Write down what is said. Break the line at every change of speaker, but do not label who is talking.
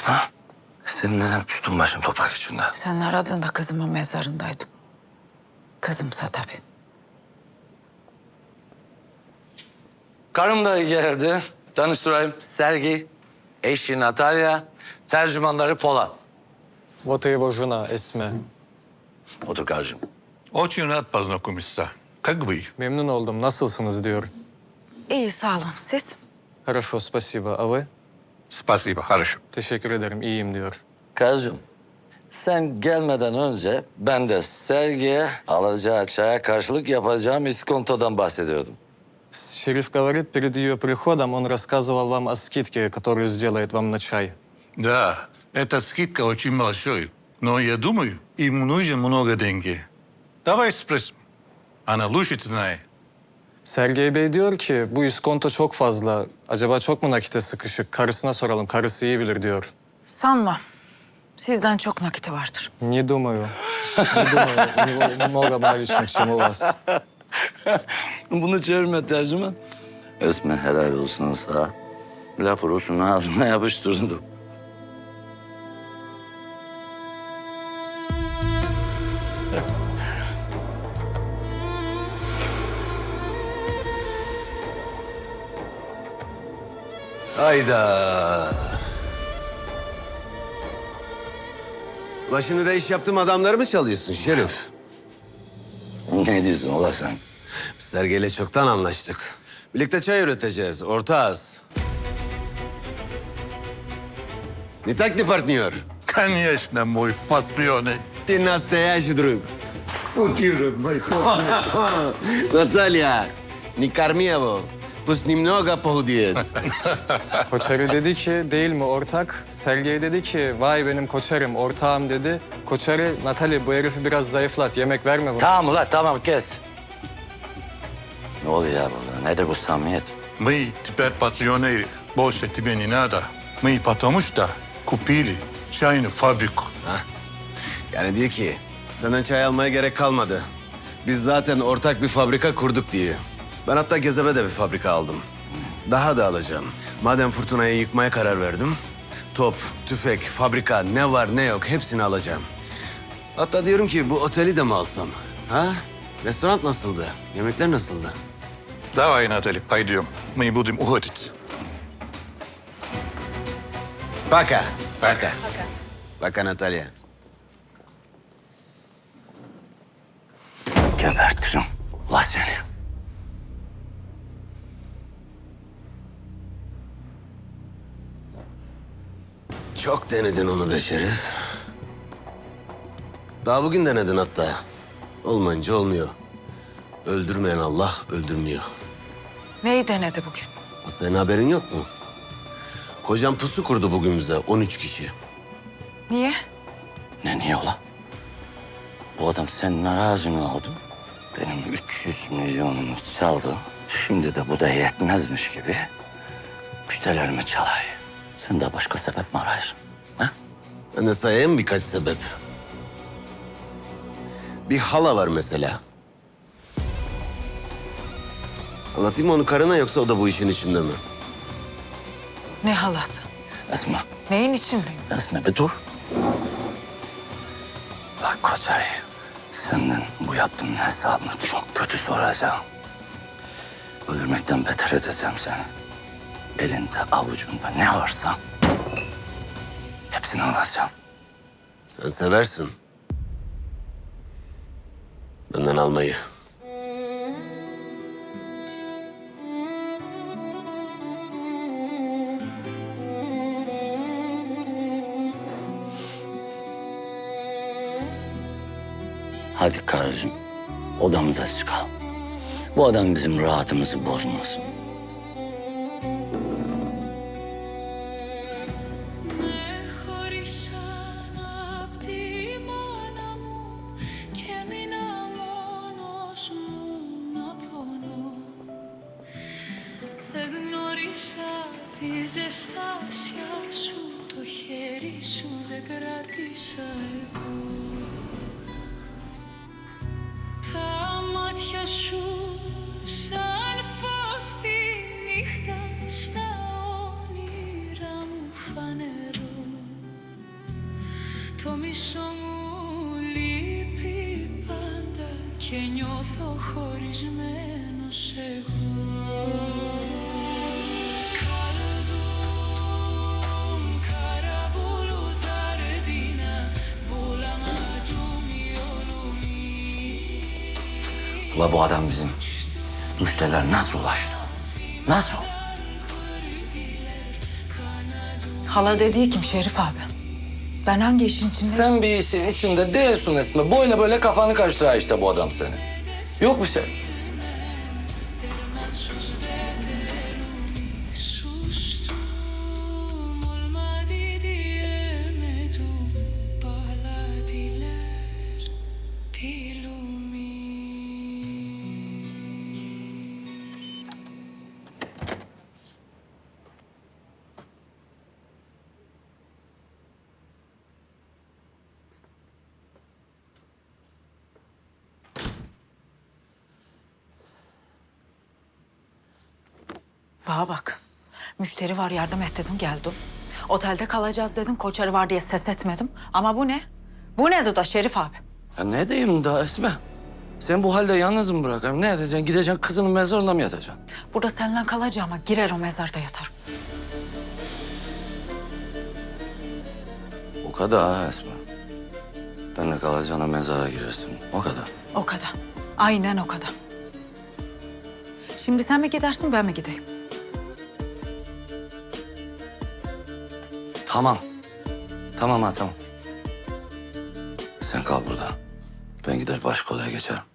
Esma, senin neden üstün başın toprak içinde?
Sen aradığında kızımın mezarındaydım. Kızımsa tabii.
Karım da geldi. Tanıştırayım. Sergi, eşi Natalya, tercümanları Polat.
Вот и его жена Esme.
Otur karıcığım.
Очень рад познакомиться. Как вы?
Memnun oldum. Nasılsınız diyor.
İyi sağ olun siz.
Хорошо, спасибо. А вы?
Спасибо, хорошо.
Teşekkür ederim. iyiyim diyor.
Karıcığım, sen gelmeden önce ben de Sergi'ye alacağı çaya karşılık yapacağım iskontodan bahsediyordum.
Шериф говорит, перед ее приходом он рассказывал вам о скидке, которую сделает вам на чай.
Да, эта скидка очень большой. Но я думаю, им нужно много денег. Давай спросим. Она лучше знает.
Sergey Bey diyor ki bu iskonto çok fazla. Acaba çok mu nakite sıkışık? Karısına soralım. Karısı iyi bilir diyor.
Sanma. Sizden çok nakiti vardır.
Не думаю. Не думаю. У него много наличных, чем у вас.
Bunu çevirme tercüman. Esme helal olsun sağ. Lafı Rus'un ağzına yapıştırdı.
Hayda. Ula şimdi de iş yaptığım adamları mı çalıyorsun Şerif?
Ne diyorsun ola sen?
Biz Sergey'le çoktan anlaştık. Birlikte çay üreteceğiz, ortağız. Не так ли, партнер?
Конечно, мой патрион.
Ты настоящий друг. Наталья, не корми его. Пусть немного похудеет.
Koçeri dedi ki değil mi ortak? Sergey dedi ki vay benim koçerim ortağım dedi. Koçeri Natali bu herifi biraz zayıflat yemek verme bana.
Tamam ulan tamam kes. Ne oluyor ya burada? Nedir bu samimiyet?
Мы теперь патреоны. Больше тебе не надо. Мы потому что купили чайную фабрику.
Yani diyor ki senden çay almaya gerek kalmadı. Biz zaten ortak bir fabrika kurduk diye. Ben hatta Gezebe de bir fabrika aldım. Daha da alacağım. Madem fırtınayı yıkmaya karar verdim. Top, tüfek, fabrika ne var ne yok hepsini alacağım. Hatta diyorum ki bu oteli de mi alsam? Ha? Restoran nasıldı? Yemekler nasıldı?
Давай, Наталья, пойдем. Мы будем уходить.
Baka. Baka. Baka Natalya.
Gebertirim. Ulan seni.
Çok denedin onu be Şerif. Daha bugün denedin hatta. Olmayınca olmuyor. Öldürmeyen Allah öldürmüyor.
Neyi denedi bugün?
Senin haberin yok mu? Kocam pusu kurdu bugün bize 13 kişi.
Niye?
Ne niye ulan? Bu adam senin arazini aldı. Benim 300 milyonumu çaldı. Şimdi de bu da yetmezmiş gibi müşterilerimi çalay. Sen de başka sebep mi arıyorsun?
Ben de sayayım birkaç sebep. Bir hala var mesela. Anlatayım mı onu karına yoksa o da bu işin içinde mi?
Ne halası?
Esma,
Neyin içindeyim?
Esma bir dur. Bak Koçeri, senden bu yaptığın hesabını çok kötü soracağım. Öldürmekten beter edeceğim seni. Elinde avucunda ne varsa hepsini alacağım.
Sen seversin. Benden almayı.
Hadi karıcığım, odamıza çıkalım. Bu adam bizim rahatımızı bozmasın.
Γνώρισα τη ζεστάσια σου, το χέρι σου δεν κράτησα εγώ. Τα μάτια σου σαν φως τη νύχτα στα όνειρα μου φανερό Το μισό μου λείπει πάντα Και νιώθω χωρισμένος εγώ
Ula bu adam bizim müşteriler nasıl ulaştı? Nasıl?
Hala dediği kim Şerif abi? Ben hangi işin içinde...
Sen bir işin içinde değilsin Esme. Böyle böyle kafanı karıştırar işte bu adam seni. Yok bir şey.
Bana bak. Müşteri var yardım et dedim geldim. Otelde kalacağız dedim koçarı var diye ses etmedim. Ama bu ne? Bu ne Duda Şerif abi?
Ya ne diyeyim daha Esme? Sen bu halde yalnız mı bırakayım? Ne edeceksin? Gideceksin kızının mezarında mı yatacaksın?
Burada seninle kalacağıma girer o mezarda yatarım.
O kadar ha Esme. Ben de kalacağına mezara girersin. O kadar.
O kadar. Aynen o kadar. Şimdi sen mi gidersin ben mi gideyim?
Tamam. Tamam ha tamam. Sen kal burada. Ben gider başka odaya geçerim.